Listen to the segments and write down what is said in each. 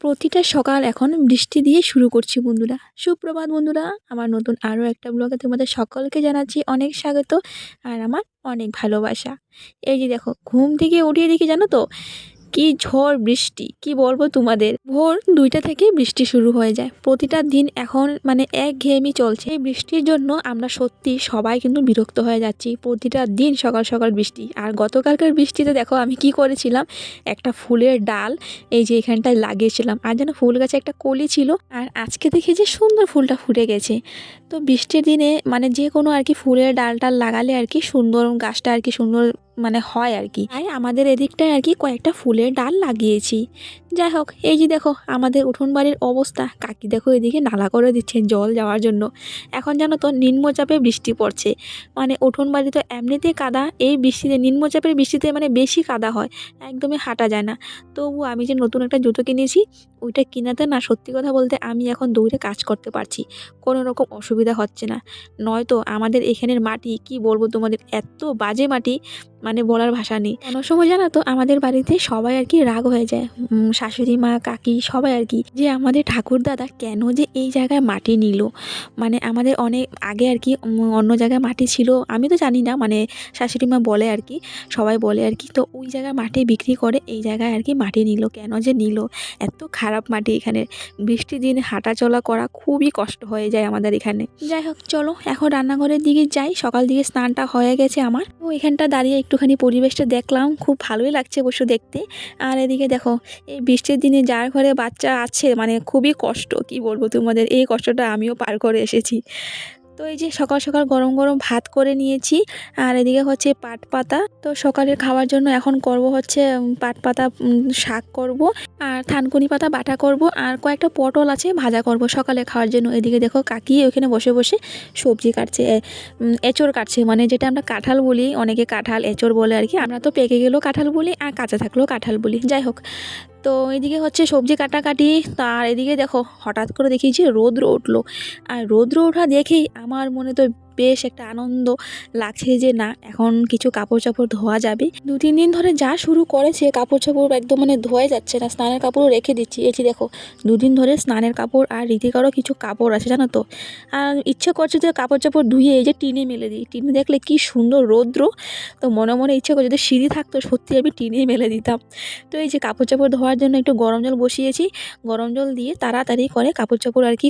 প্রতিটা সকাল এখন বৃষ্টি দিয়ে শুরু করছি বন্ধুরা। সুপ্রভাত বন্ধুরা, আমার নতুন আরও একটা ব্লগে তোমাদের সকলকে জানাচ্ছি অনেক স্বাগত আর আমার অনেক ভালোবাসা। এই যে দেখো, ঘুম থেকে উঠিয়ে দেখি জানো তো? কি ঝড় বৃষ্টি, কি বলব তোমাদের? ভোর দুইটা থেকে বৃষ্টি শুরু হয়ে যায়। প্রতিটা দিন এখন মানে এক ঘেয়েমি চলছে। এই বৃষ্টির জন্য আমরা সত্যি সবাই কিন্তু বিরক্ত হয়ে যাচ্ছি। প্রতিটা দিন সকাল সকাল বৃষ্টি। আর গতকালকার বৃষ্টিতে দেখো আমি কি করেছিলাম? একটা ফুলের ডাল এই যে এখানটায় লাগিয়েছিলাম। আর যেন ফুল গাছে একটা কলি ছিল। আর আজকে দেখি যে সুন্দর ফুলটা ফুটে গেছে। তো বৃষ্টির দিনে মানে যে কোনো আর কি ফুলের ডালটা লাগালে আর কি সুন্দর গাছটা আর কি সুন্দর মানে হয় আর কি। তাই আমাদের এদিকটায় আর কি কয়েকটা ফুলের ডাল লাগিয়েছি। যাই হোক এই যে দেখো, আমাদের উঠোন বাড়ির অবস্থা। কাকি দেখো এদিকে নালা করে দিচ্ছে জল যাওয়ার জন্য। এখন জানো তো, নিম্নচাপে বৃষ্টি পড়ছে। মানে উঠোন বাড়ি তো এমনিতেই কাদা, এই বৃষ্টিতে, নিম্নচাপের বৃষ্টিতে মানে বেশি কাদা হয়, একদমই হাঁটা যায় না। তবু আমি যে নতুন একটা জুতো কিনেছি, ওইটা কিনাতে না, সত্যি কথা বলতে আমি এখন দৌড়ে কাজ করতে পারছি। কোনো রকম অসুবিধা হচ্ছে না। নয়তো আমাদের এখানের মাটি, কি বলব তোমাদের, এত বাজে মাটি মানে বলার ভাষা নেই। কোনো সময় জানো তো, আমাদের বাড়িতে সবাই আর কি রাগ হয়ে যায়। শাশুড়ি মা, কাকি সবাই আর কি, যে আমাদের ঠাকুর দাদা কেন যে এই জায়গায় মাটি নিল? মানে আমাদের অনেক আগে আর কি অন্য জায়গায় মাটি ছিল, আমি তো জানি না মানে শাশুড়ি মা বলে আর কি, সবাই বলে আর কি, তো ওই জায়গায় মাটি বিক্রি করে এই জায়গায় আর কি মাটি নিল, কেন যে নিল? এত খারাপ মাটি এখানে, বৃষ্টির দিন হাঁটা চলা করা খুবই কষ্ট হয়ে যায় আমাদের এখানে। যাই হোক, চলো, এখন রান্নাঘরের দিকে যাই, সকাল দিকে স্নানটা হয়ে গেছে আমার। তো এখানটা দাঁড়িয়ে একটুখানি পরিবেশটা দেখলাম, খুব ভালোই লাগছে অবশ্য দেখতে। আর এদিকে দেখো, এই বৃষ্টির দিনে যার ঘরে বাচ্চা আছে মানে খুবই কষ্ট, কি বলব তোমাদের? এই কষ্টটা আমিও পার করে এসেছি। তো এই যে সকাল সকাল গরম গরম ভাত করে নিয়েছি, আর এদিকে হচ্ছে পাট পাতা। তো সকালের খাওয়ার জন্য এখন করব হচ্ছে পাট পাতা শাক করব, আর থানকুনি পাতা, বাটা করব, আর কয়েকটা পটল আছে ভাজা করব সকালে খাওয়ার জন্য। এদিকে দেখো কাকি ওখানে বসে বসে সবজি কাটছে এঁচড় কাটছে মানে যেটা আমরা কাঁঠাল বলি, অনেকে কাঁঠাল এঁচড় বলে আর কি। আমরা তো পেকে গেলেও কাঁঠাল বলি, আর কাঁচা থাকলেও কাঁঠাল বলি। যাই হোক তো এদিকে হচ্ছে সবজি কাটাকাটি, তার এদিকে দেখো হঠাৎ করে দেখি যে রৌদ্র উঠল। আর রৌদ্র ওঠা দেখেই আমার মনে তো বেশ একটা আনন্দ লাগছে যে না, এখন কিছু কাপড় চাপড় ধোয়া যাবে। দু, তিন দিন ধরে যা শুরু করেছে কাপড় চাপড় একদম মানে ধোয়াই যাচ্ছে না, স্নানের কাপড়ও রেখে দিচ্ছি। যে দেখো দুদিন ধরে স্নানের কাপড় আর রীতিকারও কিছু কাপড় আছে, জানো তো? আর ইচ্ছে করছে যে কাপড় চাপড় ধুয়ে এই যে টিনে মেলে দিই। টিনে দেখলে কি সুন্দর রৌদ্র। তো মনে মনে ইচ্ছে করে যদি সিঁড়ি থাকতো, সত্যি আমি টিনেই মেলে দিতাম। তো এই যে কাপড় চাপড় ধোয়ার জন্য একটু গরম জল বসিয়েছি। গরম জল দিয়ে তাড়াতাড়ি করে কাপড় চাপড় আর কি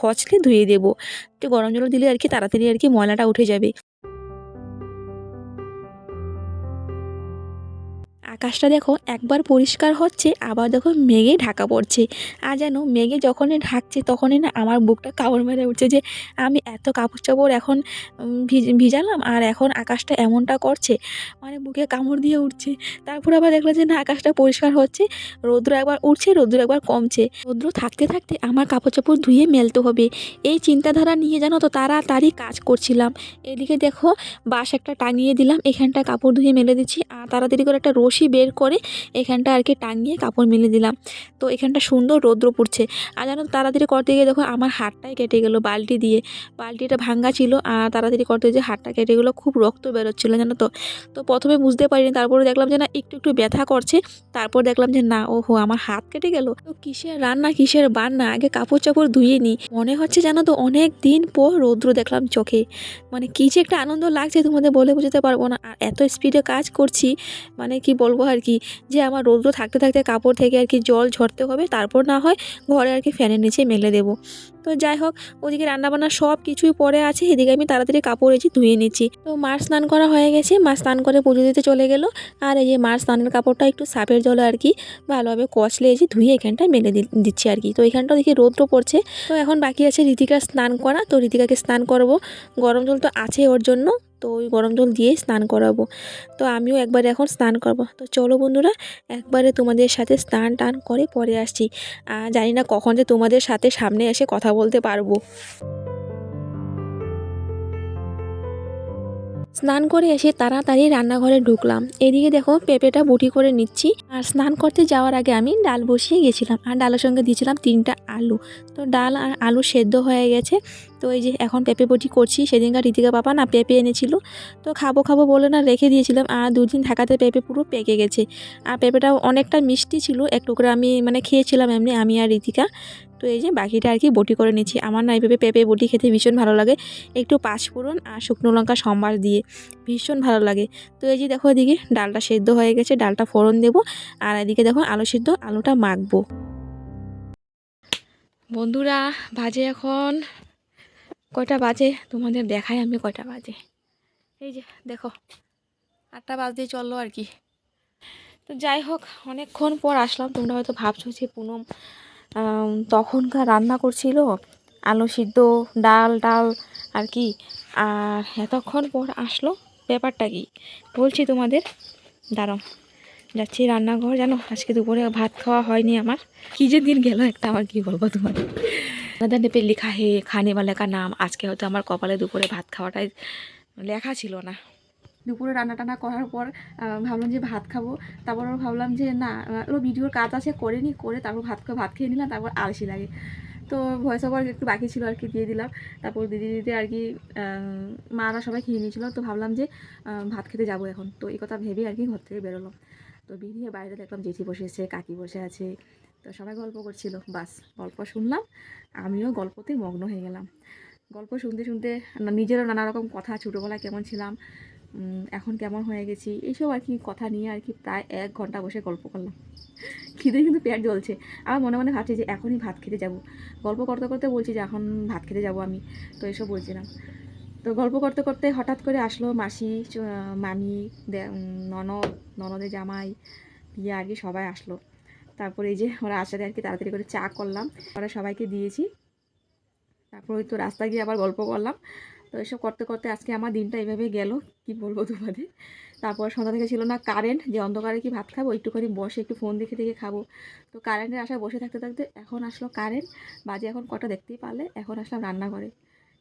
খচলে ধুয়ে দেবো। একটু গরম জল দিলে আর কি তাড়াতাড়ি আর কি ময়লাটা উঠে যাবে। আকাশটা দেখো একবার পরিষ্কার হচ্ছে, আবার দেখো মেঘে ঢাকা পড়ছে। আর যেন মেঘে যখনই ঢাকছে তখনই না আমার বুকটা কামড় মেরে উঠছে যে আমি এত কাপড় চাপড় এখন ভিজ- ভিজালাম আর এখন আকাশটা এমনটা করছে মানে বুকে কামড় দিয়ে উঠছে। তারপর আবার দেখলাম যে না, আকাশটা পরিষ্কার হচ্ছে, রৌদ্র একবার উঠছে, রৌদ্র একবার কমছে। রৌদ্র থাকতে থাকতে আমার কাপড় চাপড় ধুয়ে মেলতে হবে। এই চিন্তাধারা নিয়ে জানো তো তাড়াতাড়ি কাজ করছিলাম। এদিকে দেখো বাঁশ একটা টাঙিয়ে দিলাম, এখানটা কাপড় ধুয়ে মেলে দিচ্ছি, আর তাড়াতাড়ি করে একটা রশি বের করে এখানটা আর কি টাঙিয়ে কাপড় মেলে দিলাম। তো এখানটা সুন্দর রৌদ্র পড়ছে। আর জানো তাড়াতাড়ি করতে গিয়ে দেখো আমার হাতটাই কেটে গেলো বালতি দিয়ে। বালতিটা ভাঙ্গা ছিল আর তাড়াতাড়ি করতে যে হাতটা কেটে গেলো, খুব রক্ত বেরোচ্ছিলো জানো তো। তো প্রথমে বুঝতে পারিনি, তারপরে দেখলাম যে না, একটু একটু ব্যথা করছে। তারপর দেখলাম যে না, ওহো, আমার হাত কেটে গেল। তো কিসের রান্না, কিসের বান্না, আগে কাপড় চাপড় ধুয়ে নিই। মনে হচ্ছে জানো তো, অনেক দিন পর রৌদ্র দেখলাম চোখে। মানে কী যে একটা আনন্দ লাগছে তোমাদের বলে বোঝাতে পারব না। আর এত স্পিডে কাজ করছি মানে কি বলব আর কি, যে আমার রৌদ্র থাকতে থাকতে কাপড় থেকে আর কি জল ঝরতে হবে, তারপর না হয় ঘরে আর কি ফ্যানের নিচে মেলে দেবো। তো যাই হোক, ওদিকে রান্নাবান্না সব কিছুই পরে আছে, এদিকে আমি তাড়াতাড়ি কাপড় এসে ধুয়ে নিচ্ছি। তো মার স্নান করা হয়ে গেছে, মা স্নান করে পুজো দিতে চলে গেল, আর এই যে মার স্নানের কাপড়টা একটু সাপের জলে আর কি ভালোভাবে কষলে এই যে ধুয়ে এখানটায় মেলে দিচ্ছি আর কি। তো এখানটা দেখি রৌদ্র পড়ছে, তো এখন বাকি আছে ঋতিকার স্নান করা, তো ঋতিকাকে স্নান করাবো, গরম জল তো আছে ওর জন্য। তো ওই গরম জল দিয়ে স্নান করাবো। তো আমিও একবার এখন স্নান করব। তো চলো বন্ধুরা, একবারে তোমাদের সাথে স্নান টান করে পরে আসছি। জানি না কখন যে তোমাদের সাথে সামনে এসে কথা বলতে পারব। স্নান করে এসে তাড়াতাড়ি রান্নাঘরে ঢুকলাম। এদিকে দেখো পেঁপেটা বুটি করে নিচ্ছি। আর স্নান করতে যাওয়ার আগে আমি ডাল বসিয়ে গেছিলাম। আর ডালের সঙ্গে দিয়েছিলাম তিনটা আলু। তো ডাল আর আলু সেদ্ধ হয়ে গেছে। তো এই যে এখন পেঁপে বটি করছি। সেদিনকার ঋতিকা পাপা না পেঁপে এনেছিল। তো খাব খাব বলে না রেখে দিয়েছিলাম। আর দুদিন থাকাতে পেঁপে পুরো পেকে গেছে। আর পেঁপেটাও অনেকটা মিষ্টি ছিল। একটু করে আমি মানে খেয়েছিলাম এমনি আমি আর ঋতিকা। তো এই যে বাকিটা আর কি বটি করে নিচ্ছি। আমার না এইভাবে পেঁপে বটি খেতে ভীষণ ভালো লাগে। একটু পাঁচফোড়ন আর শুকনো লঙ্কা সম্বার দিয়ে ভীষণ ভালো লাগে। তো এই যে দেখো এদিকে ডালটা সেদ্ধ হয়ে গেছে, ডালটা ফোড়ন দেবো আর এদিকে দেখো আলু সিদ্ধ, আলুটা মাখবো। বন্ধুরা, বাজে এখন কয়টা বাজে? তোমাদের দেখাই আমি কয়টা বাজে। এই যে দেখো, আটটা বাজতেই চলল আর কি। তো যাই হোক, অনেকক্ষণ পর আসলাম, তোমরা হয়তো ভাবছ যে পুনম তখনকার রান্না করছিল আলু সিদ্ধ, ডাল ডাল আর কি। আর এতক্ষণ পর আসলো ব্যাপারটা কি? বলছি তোমাদের, দাঁড়াও, যাচ্ছি রান্নাঘর, জানো? আজকে দুপুরে ভাত খাওয়া হয়নি আমার। কী যে দিন গেল একটা আমার কি বলব তোমাদের আমাদের নেপে লেখা হে খানে বা লেখা নাম। আজকে হয়তো আমার কপালে দুপুরে ভাত খাওয়াটাই লেখা ছিল না। দুপুরে রান্না টান্না করার পর ভাবলাম যে ভাত খাব। তারপর ভাবলাম যে না ও ভিডিওর কাজ আছে, করে নি, করে তারপর ভাত ভাত খেয়ে নিলাম, তারপর আলসি লাগে। তো ভয়েস ওভার একটু বাকি ছিল আর কি, দিয়ে দিলাম। তারপর দিদি দিদি আর কি মারা সবাই খেয়ে নিয়েছিল। তো ভাবলাম যে ভাত খেতে যাব এখন। তো এই কথা ভেবে আর কি ঘর থেকে বেরোলাম। তো বেরিয়ে বাইরে দেখলাম জেঠি বসে আছে, কাকি বসে আছে। তো সবাই গল্প করছিল, বাস গল্প শুনলাম। আমিও গল্পতে মগ্ন হয়ে গেলাম। গল্প শুনতে শুনতে, নিজেরও নানা রকম কথা, ছোটোবেলায় কেমন ছিলাম এখন কেমন হয়ে গেছি? এইসব আর কি কথা নিয়ে আর কি প্রায় এক ঘণ্টা বসে গল্প করলাম। খিদে কিন্তু পেট জ্বলছে। আমার মনে মনে ভাবছি যে এখনই ভাত খেতে যাব। গল্প করতে করতে বলছি যে এখন ভাত খেতে যাব আমি। তো এসব বলছিলাম। তো গল্প করতে করতে হঠাৎ করে আসলো মাসি মামি ননদ, ননদের জামাই দিয়ে আর কি সবাই আসলো। তারপরে এই যে ওরা আসাতে আর কি তাড়াতাড়ি করে চা করলাম। ওরা সবাইকে দিয়েছি। তারপর ওই তো রাস্তা গিয়ে আবার গল্প করলাম। তো এসব করতে করতে আজকে আমার দিনটা এইভাবে গেল। কি বলব তোমাদের? তারপর সন্ধ্যা থেকে ছিল না কারেন্ট যে অন্ধকারে কি ভাত খাব? একটুখানি বসে একটু ফোন দেখে দেখে খাব। তো কারেন্টের আশায় বসে থাকতে থাকতে এখন আসলো কারেন্ট বাজে এখন কটা দেখতেই পারলে? এখন আসলাম রান্নাঘরে।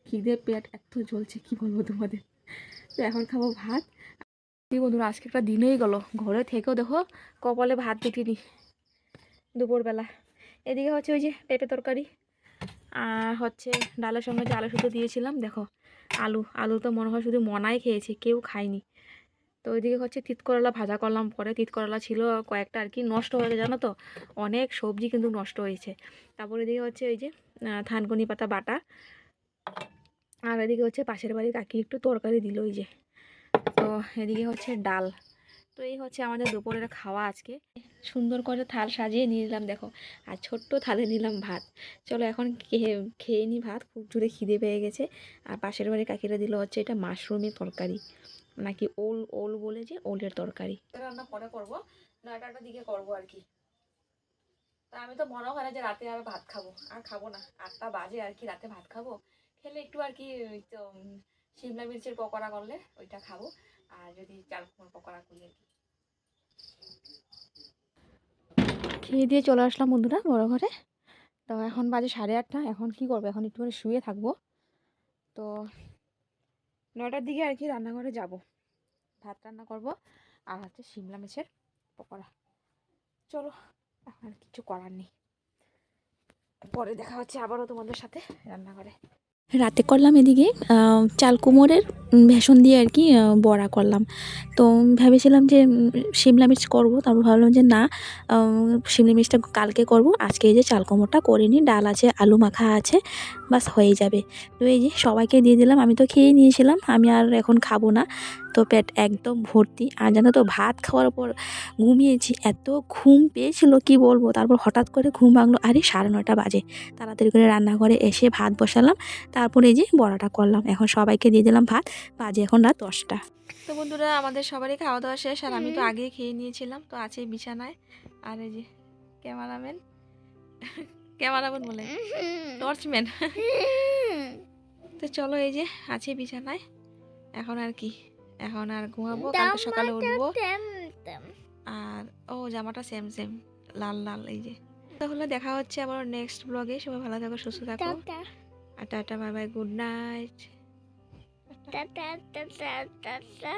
খিদে পেট এত জ্বলছে, কি বলব তোমাদের? তো এখন খাব ভাত। কি বন্ধুরা, আজকে একটা দিনই গেল। ঘরে থেকেও দেখো, কপালে ভাত জুটিনি দুপুরবেলা। এদিকে হচ্ছে ওই যে পেঁপে তরকারি, আর হচ্ছে ডালের সঙ্গে যে আলু শুধু দিয়েছিলাম, দেখো। আলু আলু তো মনে হয় শুধু মনাই খেয়েছে, কেউ খায়নি। তো ওইদিকে হচ্ছে তিতকরলা ভাজা করলাম, পরে তিতকরলা ছিল কয়েকটা আর কি, নষ্ট হয়ে জানো তো? অনেক সবজি কিন্তু নষ্ট হয়েছে। তারপর এদিকে হচ্ছে ওই যে থানকুনি পাতা বাটা, আর এদিকে হচ্ছে পাশের বাড়ি কাকি একটু তরকারি দিল ওই যে। তো এদিকে হচ্ছে ডাল। তো এই হচ্ছে আমাদের দুপুরের খাওয়া আজকে। সুন্দর করে থাল সাজিয়ে নিয়ে নিলাম দেখো। আর ছোট্ট থালে নিলাম ভাত। চলো এখন খেয়ে খেয়ে নিই ভাত খুব জোরে খিদে পেয়ে গেছে। আর পাশের বাড়ির কাকিরা দিল হচ্ছে এটা মাশরুমের তরকারি। নাকি ওল ওল বলে যে ওলের তরকারি। রান্না পরে করব নয়টাটার দিকে করব আর কি। তা আমি তো মনে হয় না যে রাতে আর ভাত খাব আর খাব না। আটটা বাজে আর কি রাতে ভাত খাব। খেলে একটু আর কি ওই তো উম, শিমলা মির্চের পকোড়া করলে ওইটা খাব। আর যদি চাল পকোড়া করি আর কি। খেয়ে দিয়ে চলে আসলাম বন্ধুরা বড় ঘরে। তো এখন বাজে সাড়ে আটটা, এখন কি করব? এখন একটু শুয়ে থাকব। তো নটার দিকে আর কি রান্নাঘরে যাব। ভাত রান্না করব আর হচ্ছে শিমলা মির্চের পকোড়া। চলো, এখন আর কিছু করার নেই। পরে দেখা হচ্ছে আবারও তোমাদের সাথে রান্নাঘরে। রাতে করলাম এদিকে চাল কুমোরের বেসন দিয়ে আর কি বড়া করলাম। তো ভেবেছিলাম যে শিমলা মির্চ করব, তারপর ভাবলাম যে না শিমলা মির্চটা কালকে করব। আজকে এই যে চাল কুমোরটা করে নিই ডাল আছে, আলু মাখা আছে, বাস হয়ে যাবে। তো এই যে সবাইকে দিয়ে দিলাম, আমি তো খেয়ে নিয়েছিলাম, আমি আর এখন খাব না। তো পেট একদম ভর্তি। আর জানো তো, ভাত খাওয়ার পর ঘুমিয়েছি, এত ঘুম পেয়েছিল, কি বলব? তারপর হঠাৎ করে ঘুম ভাঙলো, আরে সাড়ে নটা বাজে। তাড়াতাড়ি করে রান্নাঘরে এসে ভাত বসালাম। তারপরে এই যে বড়াটা করলাম। এখন সবাইকে দিয়ে দিলাম ভাত। বাজে এখন রাত দশটা। তো বন্ধুরা আমাদের সবারই খাওয়া দাওয়া শেষ। আর আমি তো আগেই খেয়ে নিয়েছিলাম। তো আছে বিছানায়। আর এই যে ক্যামেরাম্যান। ক্যামেরাম্যান বলে। টর্চম্যান। তো চলো এই যে আছে বিছানায়। এখন আর কি? এখন আর ঘুমাবো। কালকে সকালে উঠবো। আর ও জামাটা সেম সেম লাল লাল এই যে। তাহলে দেখা হচ্ছে আবার নেক্সট ব্লগে সবাই ভালো থাকো সুস্থ থাকো। আর tata bye bye good night tata tata ta.